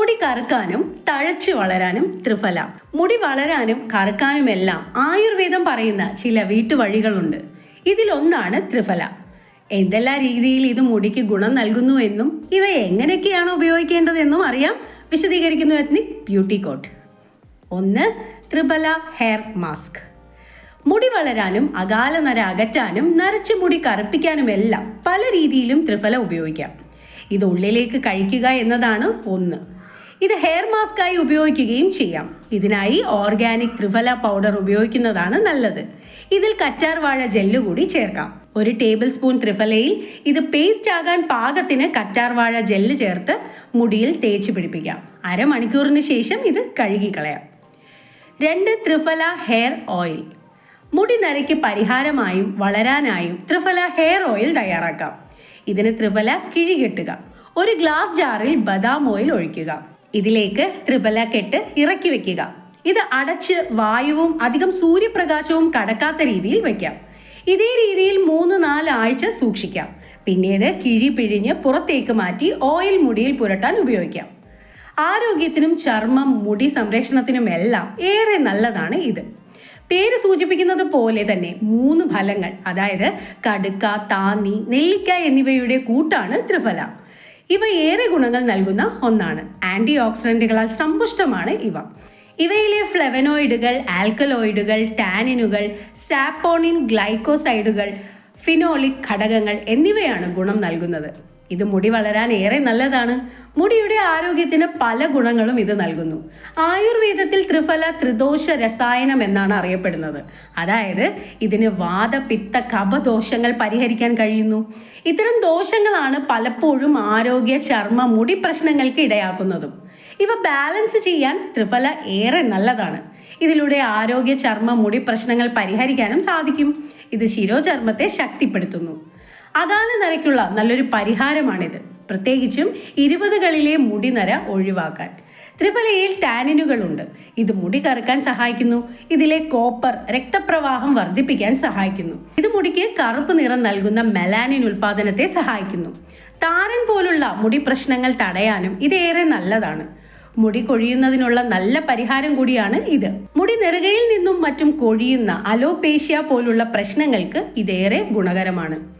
മുടി കറുക്കാനും തഴച്ചു വളരാനും ത്രിഫല. മുടി വളരാനും കറുക്കാനും എല്ലാം ആയുർവേദം പറയുന്ന ചില വീട്ടുവഴികളുണ്ട്. ഇതിലൊന്നാണ് ത്രിഫല. എന്തെല്ലാം രീതിയിൽ ഇത് മുടിക്ക് ഗുണം നൽകുന്നു എന്നും ഇവ എങ്ങനെയൊക്കെയാണ് ഉപയോഗിക്കേണ്ടതെന്നും അറിയാം വിശദീകരിക്കുന്നു എത്നിക് ബ്യൂട്ടി കോട്ട്. ഒന്ന് ത്രിഫല ഹെയർ മാസ്ക്. മുടി വളരാനും അകാല നര അകറ്റാനും നരച്ച മുടി കറുപ്പിക്കാനും എല്ലാം പല രീതിയിലും ത്രിഫല ഉപയോഗിക്കാം. ഇത് ഉള്ളിലേക്ക് കഴിക്കുക എന്നതാണ് ഒന്ന്. ഇത് ഹെയർ മാസ്കായി ഉപയോഗിക്കുകയും ചെയ്യാം. ഇതിനായി ഓർഗാനിക് ത്രിഫല പൗഡർ ഉപയോഗിക്കുന്നതാണ് നല്ലത്. ഇതിൽ കറ്റാർവാഴ ജെല്ല് കൂടി ചേർക്കാം. ഒരു ടേബിൾ സ്പൂൺ ത്രിഫലയിൽ ഇത് പേസ്റ്റ് ആകാൻ പാകത്തിന് കറ്റാർവാഴ ജെല്ല് ചേർത്ത് മുടിയിൽ തേച്ച് പിടിപ്പിക്കാം. അരമണിക്കൂറിന് ശേഷം ഇത് കഴുകിക്കളയാം. രണ്ട് ത്രിഫല ഹെയർ ഓയിൽ മുടി നരയ്ക്ക് പരിഹാരമായും വളരാനായും ത്രിഫല ഹെയർ ഓയിൽ തയ്യാറാക്കാം. ഇതിന് ത്രിഫല കിഴികെട്ടുക ഒരു ഗ്ലാസ് ജാറിൽ ബദാം ഓയിൽ ഒഴിക്കുക. ഇതിലേക്ക് ത്രിബല കെട്ട് ഇറക്കി വെക്കുക. ഇത് അടച്ച് വായുവും അധികം സൂര്യപ്രകാശവും കടക്കാത്ത രീതിയിൽ വെക്കാം. ഇതേ രീതിയിൽ മൂന്ന് നാല് ആഴ്ച സൂക്ഷിക്കാം. പിന്നീട് കിഴി പിഴിഞ്ഞ് പുറത്തേക്ക് മാറ്റി ഓയിൽ മുടിയിൽ പുരട്ടാൻ ഉപയോഗിക്കാം. ആരോഗ്യത്തിനും ചർമ്മം മുടി സംരക്ഷണത്തിനും എല്ലാം ഏറെ നല്ലതാണ് ഇത്. പേര് സൂചിപ്പിക്കുന്നത് പോലെ തന്നെ മൂന്ന് ഫലങ്ങൾ അതായത് കടുക്ക താന്നി നെല്ലിക്ക എന്നിവയുടെ കൂട്ടാണ് ത്രിഫല. ഇവ ഏറെ ഗുണങ്ങൾ നൽകുന്ന ഒന്നാണ്. ആന്റി ഓക്സിഡന്റുകളാൽ സമ്പുഷ്ടമാണ് ഇവ. ഇവയിലെ ഫ്ലെവനോയിഡുകൾ ആൽക്കലോയിഡുകൾ ടാനിനുകൾ സാപ്പോണിൻ ഗ്ലൈക്കോസൈഡുകൾ ഫിനോളിക് ഘടകങ്ങൾ എന്നിവയാണ് ഗുണം നൽകുന്നത്. ഇത് മുടി വളരാൻ ഏറെ നല്ലതാണ്. മുടിയുടെ ആരോഗ്യത്തിന് പല ഗുണങ്ങളും ഇത് നൽകുന്നു. ആയുർവേദത്തിൽ ത്രിഫല ത്രിദോഷ രസായനം എന്നാണ് അറിയപ്പെടുന്നത്. അതായത് ഇതിന് വാദ പിത്ത കഫദോഷങ്ങൾ പരിഹരിക്കാൻ കഴിയുന്നു. ഇത്തരം ദോഷങ്ങളാണ് പലപ്പോഴും ആരോഗ്യ ചർമ്മ മുടി പ്രശ്നങ്ങൾക്ക് ഇടയാക്കുന്നതും. ഇവ ബാലൻസ് ചെയ്യാൻ ത്രിഫല ഏറെ നല്ലതാണ്. ഇതിലൂടെ ആരോഗ്യ ചർമ്മ മുടി പ്രശ്നങ്ങൾ പരിഹരിക്കാനും സാധിക്കും. ഇത് ശിരോചർമ്മത്തെ ശക്തിപ്പെടുത്തുന്നു. അകാല നരയ്ക്കുള്ള നല്ലൊരു പരിഹാരമാണിത്. പ്രത്യേകിച്ചും ഇരുപതുകളിലെ മുടിനര ഒഴിവാക്കാൻ. ത്രിഫലയിൽ ടാനിനുകളുണ്ട്. ഇത് മുടി കറുക്കാൻ സഹായിക്കുന്നു. ഇതിലെ കോപ്പർ രക്തപ്രവാഹം വർദ്ധിപ്പിക്കാൻ സഹായിക്കുന്നു. ഇത് മുടിക്ക് കറുപ്പ് നിറം നൽകുന്ന മെലാനിൻ ഉൽപാദനത്തെ സഹായിക്കുന്നു. താരൻ പോലുള്ള മുടി പ്രശ്നങ്ങൾ തടയാനും ഇതേറെ നല്ലതാണ്. മുടി കൊഴിയുന്നതിനുള്ള നല്ല പരിഹാരം കൂടിയാണ് ഇത്. മുടി നെറുകയിൽ നിന്നും മറ്റും കൊഴിയുന്ന അലോപേഷ്യ പോലുള്ള പ്രശ്നങ്ങൾക്ക് ഇതേറെ ഗുണകരമാണ്.